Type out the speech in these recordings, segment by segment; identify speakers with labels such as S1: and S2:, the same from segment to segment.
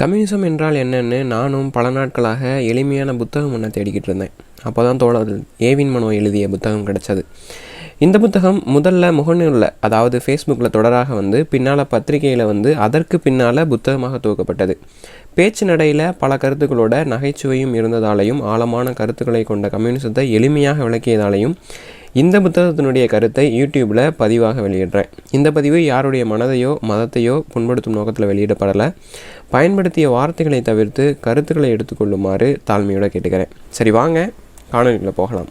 S1: Communism என்றால் என்னன்னு நானும் பல நாட்களாக எளிமையான புத்தகம் ஒன்று தேடிக்கிட்டு இருந்தேன். அப்போ தான் தோழர் ஏவின் மனோ எழுதிய புத்தகம் கிடச்சது. இந்த புத்தகம் முதல்ல முகநூலில் அதாவது ஃபேஸ்புக்கில் தொடராக வந்து பின்னால் பத்திரிகையில் வந்து அதற்கு பின்னால் புத்தகமாக துவக்கப்பட்டது. பேச்சு நடையில் பல கருத்துக்களோட நகைச்சுவையும் இருந்ததாலையும் ஆழமான கருத்துக்களை கொண்ட கம்யூனிசத்தை எளிமையாக விளக்கியதாலையும் இந்த புத்தகத்தினுடைய கருத்தை யூடியூப்பில் பதிவாக வெளியிடுறேன். இந்த பதிவு யாருடைய மனதையோ மதத்தையோ புண்படுத்தும் நோக்கத்தில் வெளியிடப்படலை. பயன்படுத்திய வார்த்தைகளை தவிர்த்து கருத்துக்களை எடுத்துக்கொள்ளுமாறு தாழ்மையோடு கேட்டுக்கிறேன். சரி வாங்க. காணொலிகளை போகலாம்.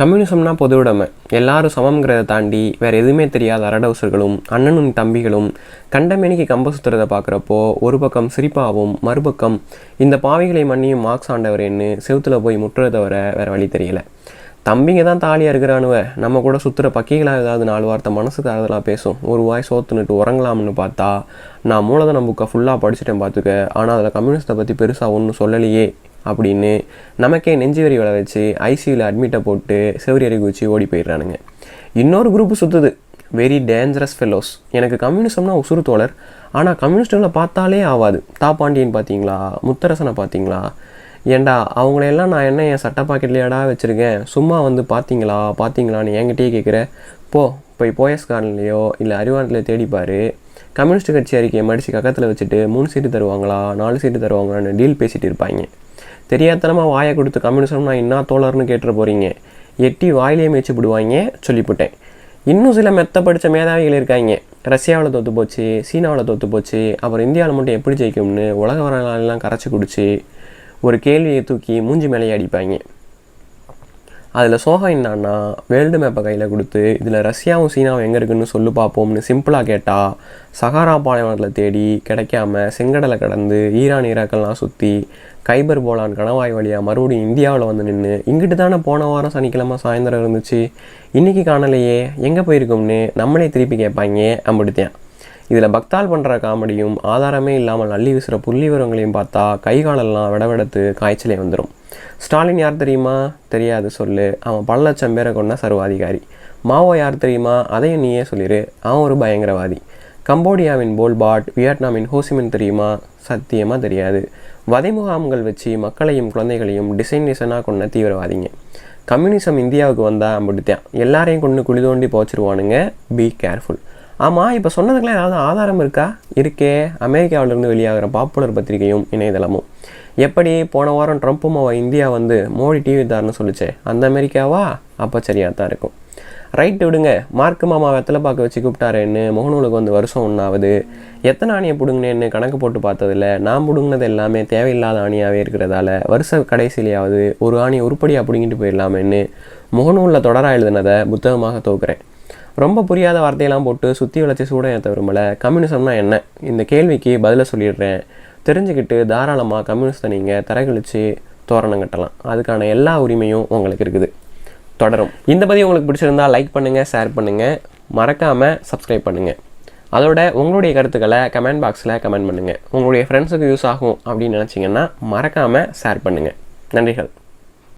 S1: கம்யூனிசம்னா பொது உடைமை எல்லாரும் சமம்ங்கிறத தாண்டி வேறு எதுவுமே தெரியாத அரடவுசர்களும் அண்ணனும் தம்பிகளும் கண்டமேனிக்கு கம்ப சுத்துறதை பார்க்குறப்போ ஒரு பக்கம் சிரிப்பாகவும் மறுபக்கம் இந்த பாவிகளை மன்னியும் மார்க்ஸ் ஆண்டவரேன்னு செவுத்தில் போய் முட்டுறதை வர வேறு வழி தெரியல. தம்பிங்க தான் தாலியாக இருக்கிறானுவ. நம்ம கூட சுற்றுற பக்கிகளாக ஏதாவது நாலு வார்த்தை மனசுக்கு அதெல்லாம் பேசும். ஒரு வாய் சோத்துனுட்டு உறங்கலாம்னு பார்த்தா நான் மூலதன புக்கை ஃபுல்லாக படிச்சுட்டேன் பார்த்துக்க. ஆனால் அதில் கம்யூனிஸ்ட்டை பற்றி பெருசாக ஒன்றும் சொல்லலையே அப்படின்னு நமக்கே நெஞ்சு வரி விளை வச்சு ஐசியூவில் அட்மிட்டை போட்டு செவரியறி குச்சி ஓடி போயிடுறானுங்க. இன்னொரு குரூப் சுற்றுது வெரி டேஞ்சரஸ் ஃபெல்லோஸ் எனக்கு கம்யூனிசம்னா உசுறு தோழர். ஆனால் கம்யூனிஸ்ட்டுகளை பார்த்தாலே ஆகாது தாப்பாண்டியன் பார்த்தீங்களா? முத்தரசனை பார்த்தீங்களா? ஏண்டா அவங்களையெல்லாம் நான் என்ன என் சட்ட பாக்கெட்லையாடா வச்சுருக்கேன்? சும்மா வந்து பார்த்தீங்களா பார்த்தீங்களான்னு என்கிட்டயே கேட்குற போ போய் போயஸ் கார்டன்லேயோ இல்லை அறிவானத்தில் தேடிப்பார் கம்யூனிஸ்ட் கட்சி அறிக்கையை மடித்து கக்கத்தில் வச்சுட்டு மூணு சீட்டு தருவாங்களா? நாலு சீட்டு தருவாங்களான்னு டீல் பேசிகிட்டு இருப்பாங்க. தெரியாதனமாக வாயை கொடுத்து கம்யூனிசம் நான் என்ன தோழர்னு கேட்டுற போகிறீங்க எட்டி வாயிலே மேய்ச்சி விடுவாங்க சொல்லிவிட்டேன் இன்னும் சில மெத்த படித்த மேதாவிகள் இருக்காங்க. ரஷ்யாவில் தோற்று போச்சு சீனாவில் தோற்று போச்சு. அப்புறம் இந்தியாவில் மட்டும் எப்படி ஜெயிக்கும்னு உலக வரலாறுலாம் கரைச்சி குடிச்சு ஒரு கேள்வியை தூக்கி மூஞ்சி மேலேயே அடிப்பாங்க. அதில் சோகம் என்னன்னா வேர்ல்டு மேப்பை கையில் கொடுத்து இதில் ரஷ்யாவும் சீனாவும் எங்கே இருக்குன்னு சொல்லு பார்ப்போம்னு சிம்பிளாக கேட்டால் சகாரா பாலைவனத்தில் தேடி கிடைக்காம செங்கடலை கடந்து ஈரான் ஈராக்கெல்லாம் சுற்றி கைபர் போலான் கணவாய் வழியாக மறுபடியும் இந்தியாவில் வந்து நின்று இங்கிட்டு தானே போன வாரம் சனிக்கிழமை சாயந்தரம் இருந்துச்சு. இன்றைக்கி காணலையே எங்கே போயிருக்கோம்னு நம்மளே திருப்பி கேட்பாங்க அம்பிடுத்தேன் இதில் பக்தால் பண்ணுற காமெடியும் ஆதாரமே இல்லாமல் அள்ளி வீசுகிற புள்ளி விவரங்களையும் பார்த்தா கைகாலெல்லாம் விடவெடுத்து காய்ச்சலே வந்துடும் ஸ்டாலின் யார் தெரியுமா? தெரியாது சொல்லு. அவன் பல லட்சம் பேரை கொண்ட சர்வாதிகாரி. மாவோ யார் தெரியுமா? அதையும் நீயே சொல்லிடு அவன் ஒரு பயங்கரவாதி. கம்போடியாவின் போல்பாட் வியட்நாமின் ஹோசிமின் தெரியுமா? சத்தியமாக தெரியாது. வதை முகாம்கள் வச்சு மக்களையும் குழந்தைகளையும் டிசைன் டிசைனாக கொண்ட தீவிரவாதிங்க. கம்யூனிசம் இந்தியாவுக்கு வந்தால் அப்படித்தான் எல்லாரையும் கொண்டு குழி தோண்டி போச்சிருவானுங்க. பி கேர்ஃபுல் ஆமாம் இப்போ சொன்னதுக்கெலாம் ஏதாவது ஆதாரம் இருக்கா? இருக்கே. அமெரிக்காவிலிருந்து வெளியாகிற பாப்புலர் பத்திரிகையும் இணையதளமும். எப்படி போன வாரம் ட்ரம்ப்பும் அவள் இந்தியா வந்து மோடி டிவி தார்னு சொல்லிச்சே அந்த அமெரிக்காவா? அப்போ சரியாக தான் இருக்கும். ரைட்டு விடுங்க. மார்க்கு மாமா வெத்தலை பார்க்க வச்சு கூப்பிட்டாரேன்னு முகநூலுக்கு வந்து வருஷம் ஒன்றாவது எத்தனை ஆணியை பிடுங்கினேன்னு கணக்கு போட்டு பார்த்ததில்ல. நான் பிடுங்கினது எல்லாமே தேவையில்லாத ஆணியாகவே இருக்கிறதால வருஷ கடைசியிலையாவது ஒரு ஆணியை உருப்படியாக பிடுங்கிட்டு போயிடலாமேன்னு முகநூலில் தொடராக எழுதினதை புத்தகமாக தோக்குறேன் ரொம்ப புரியாத வார்த்தையெல்லாம் போட்டு சுற்றி வளர்ச்சி சூட ஏற்ற விரும்பலை. கம்யூனிசம்னா என்ன? இந்த கேள்விக்கு பதிலை சொல்லிடுறேன். தெரிஞ்சுக்கிட்டு தாராளமாக கம்யூனிஸ்ட்டை நீங்கள் தரகழித்து தோரணம் கட்டலாம். அதுக்கான எல்லா உரிமையும் உங்களுக்கு இருக்குது. தொடரும். இந்த பதிவு உங்களுக்கு பிடிச்சிருந்தா லைக் பண்ணுங்கள் ஷேர் பண்ணுங்கள் மறக்காமல் சப்ஸ்கிரைப் பண்ணுங்கள் அதோட உங்களுடைய கருத்துக்களை கமெண்ட் பாக்ஸில் கமெண்ட் பண்ணுங்கள் உங்களுடைய ஃப்ரெண்ட்ஸுக்கு யூஸ் ஆகும் அப்படின்னு நினச்சிங்கன்னா மறக்காமல் ஷேர் பண்ணுங்கள் நன்றிகள்.